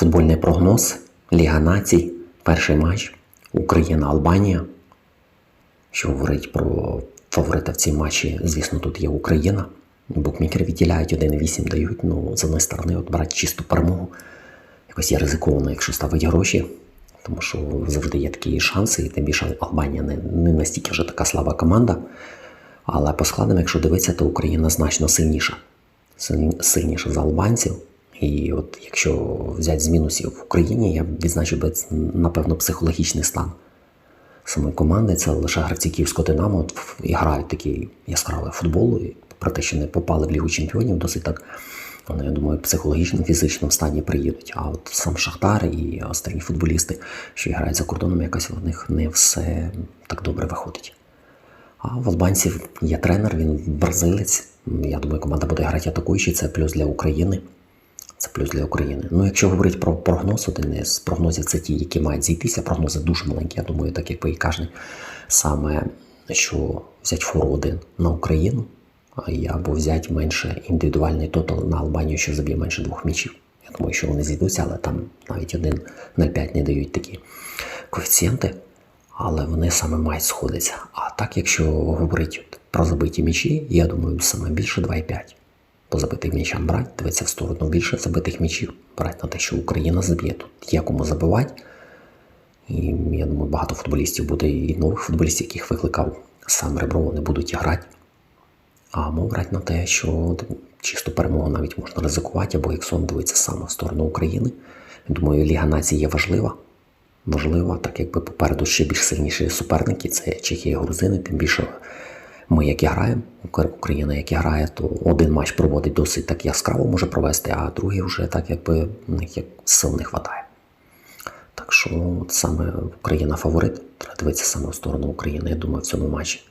Футбольний прогноз, Ліга націй, перший матч, Україна-Албанія. Що говорить про фаворита в цій матчі, звісно, тут є Україна. Букмекери відділяють 1,8 дають. Ну, з однієї сторони, от брати чисту перемогу. Якось є ризиковано, якщо ставить гроші, тому що завжди є такі шанси, і тим більше Албанія не, не настільки вже така слаба команда. Але по складам, якщо дивитися, то Україна значно сильніша. Сильніша за албанців. І от якщо взяти з мінусів в Україні, я б відзначив би, напевно, психологічний стан самої команди. Це лише гравці Київського Динамо от, і грають такий яскравий футбол. І про те, що не попали в Лігу Чемпіонів, досить так, вони, я думаю, в психологічному, фізичному стані приїдуть. А от сам Шахтар і останні футболісти, що грають за кордоном, якось в них не все так добре виходить. А в албанців є тренер, він бразилець. Я думаю, команда буде грати атакуючи, це плюс для України. Це плюс для України. Ну, якщо говорити про прогноз, один із прогнозів це ті, які мають зійтися. Прогнози дуже маленькі, я думаю, так як і кожен. Саме що взяти фору один на Україну, або взяти менше індивідуальний тотал на Албанію, що заб'є менше двох м'ячів. Я думаю, що вони зійдуться, але там навіть 1,05 не дають такі коефіцієнти, але вони саме мають сходитися. А так, якщо говорити про забиті м'ячі, я думаю, саме більше 2,5 по забитим м'ячам брати, дивитися в сторону більше забитих м'ячів, брати на те, що Україна заб'є тут. Є кому забивати. І я думаю, багато футболістів буде і нових футболістів, яких викликав сам Ребро, вони будуть грати. А мов грати на те, що чисто перемогу навіть можна ризикувати, або Іксон дивиться саме в сторону України. Думаю, Ліга націй є важлива. Важлива, так якби попереду ще більш сильніші суперники, це Чехія і Грузини, тим більше ми, як і граємо, Україна, як і грає, то один матч проводить досить так яскраво може провести, а другий вже так якби як сил не вистачає. Так що от саме Україна фаворит, треба дивитися саме в сторону України, я думаю, в цьому матчі.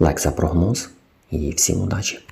Лайк за прогноз і всім удачі!